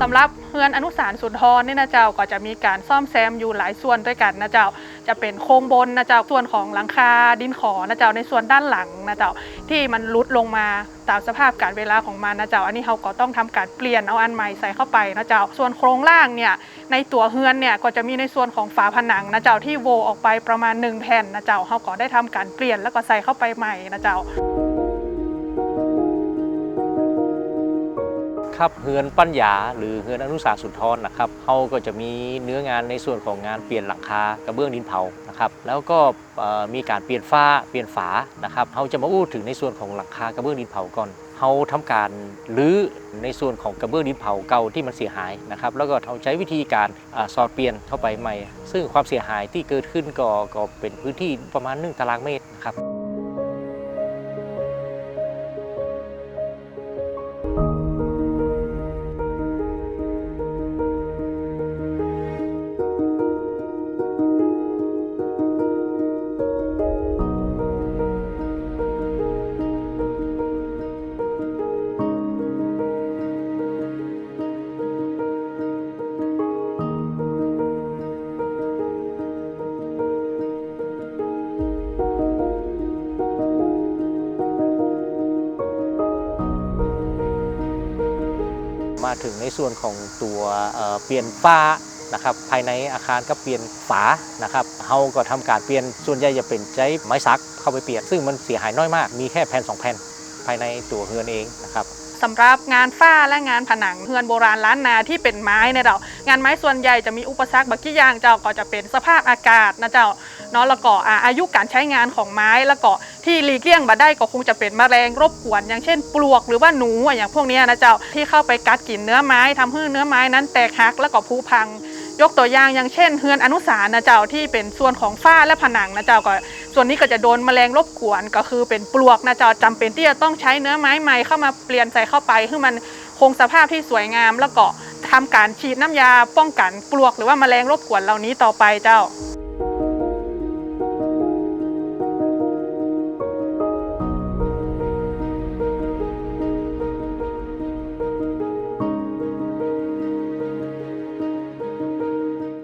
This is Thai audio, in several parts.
สำหรับเฮือนอนุสารสุนทรเนี่ยนะเจ้าก็จะมีการซ่อมแซมอยู่หลายส่วนด้วยกันนะเจ้า จะเป็นโครงบนนะเจ้าส่วนของหลังคาดินขอนะเจ้าในส่วนด้านหลังนะเจ้าที่มันลุดลงมาตามสภาพการเวลาของมันนะเจ้า อันนี้เขาก็ต้องทำการเปลี่ยนเอาอันใหม่ใส่เข้าไปนะเจ้า ส่วนโครงล่างเนี่ยในตัวเฮือนเนี่ยก็จะมีในส่วนของฝาผนังนะเจ้าที่โวออกไปประมาณ 1 แผ่นนะเจ้าเขาก็ได้ทำการเปลี่ยนแล้วก็ใส่เข้าไปใหม่นะเจ้า ครับเฮือนปัญญาหรือเฮือนอนุสาสุนทรนะครับเขาก็จะมีเนื้องานในส่วนของงานเปลี่ยนหลังคากระเบื้องดินเผานะครับแล้วก็มีการเปลี่ยนฝ้าเปลี่ยนฝานะครับเขาจะมาอู้ถึงในส่วนของหลังคากระเบื้องดินเผาก่อนเขาทำการรื้อในส่วนของกระเบื้องดินเผาเก่าที่มันเสียหายนะครับแล้วก็เขาใช้วิธีการอสอดเปลี่ยนเข้าไปใหม่ ซึ่งความเสียหายที่เกิดขึ้นก็ก็เป็นพื้นที่ประมาณ1ตารางเมตรนะครับ มาถึงในส่วนของตัวเเปลี่ยนฝ้านะครับภายในอาคารก็เปลี่ยนฝานะครับเฮาก็ทำการเปลี่ยนส่วนใหญ่จะเป็นใช้ไม้ซักเข้าไปเปลี่ยน ซึ่งมันเสียหายน้อยมาก มีแค่แผ่นสองแผ่นภายในตัวเฮือนเองนะครับสำหรับงานฝ้าและงานผนังเฮือนโบราณล้านนาที่เป็นไม้เนี่ยเจ้างานไม้ส่วนใหญ่จะมีอุปสรรคบักกี้อย่างเจ้าก็จะเป็นสภาพอากาศนะเจ้า เนาะแล้วก็อายุการใช้งานของไม้แล้วก็ที่หลีกเลี่ยงมาได้ก็คงจะเป็นแมลงรบกวน อย่างเช่น ปลวกหรือว่าหนูอย่างพวกนี้นะเจ้าที่เข้าไปกัดกินเนื้อไม้ทำให้เนื้อไม้นั้นแตกหักแล้วก็ผุพัง ยกตัวอย่างอย่างเช่นเฮือนอนุสารนะเจ้าที่เป็นส่วนของฝ้าและผนังนะเจ้าก็ ส่วนนี้ก็จะโดนแมลงรบกวนก็คือเป็นปลวกนะเจ้าจำเป็นที่จะต้องใช้เนื้อไม้ใหม่เข้ามาเปลี่ยนใส่เข้าไปให้มันคงสภาพที่สวยงามแล้วก็ทำการฉีดน้ำยาป้องกันปลวกหรือว่าแมลงรบกวนเหล่านี้ต่อไปเจ้า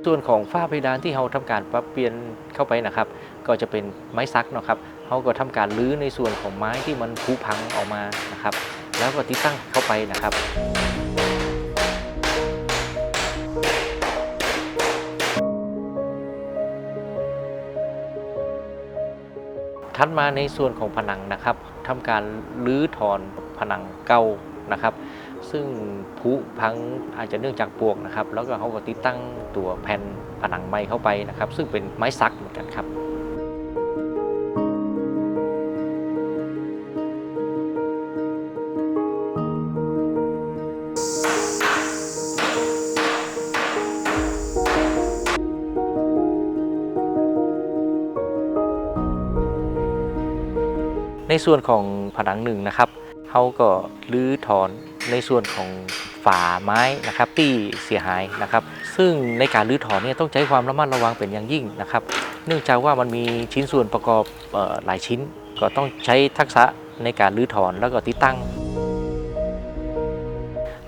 ส่วนของฝ้าเพดานที่เราทำการปรับเปลี่ยนเข้าไปนะครับ ก็จะเป็นไม้ซักนะครับเขาก็ทำการรื้อในส่วนของไม้ที่มันผุพังออกมานะครับ แล้วก็ติดตั้งเข้าไปนะครับถัดมาในส่วนของผนังนะครับทำการรื้อถอนผนังเก่านะครับ ซึ่งผุพังอาจจะเนื่องจากปวกนะครับ แล้วก็เขาก็ติดตั้งตัวแผ่นผนังไม้เข้าไปนะครับ ซึ่งเป็นไม้ซักเหมือนกันครับในส่วนของผนังหนึ่งนะครับ เขาก็รื้อถอนในส่วนของฝาไม้นะครับที่เสียหายนะครับ ซึ่งในการรื้อถอนเนี่ยต้องใช้ความระมัดระวังเป็นอย่างยิ่งนะครับ เนื่องจากว่ามันมีชิ้นส่วนประกอบออหลายชิ้น ก็ต้องใช้ทักษะในการรื้อถอนแล้วก็ติดตั้ง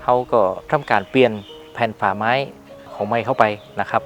เขาก็ทำการเปลี่ยนแผ่นฝาไม้ของไม้เข้าไปนะครับ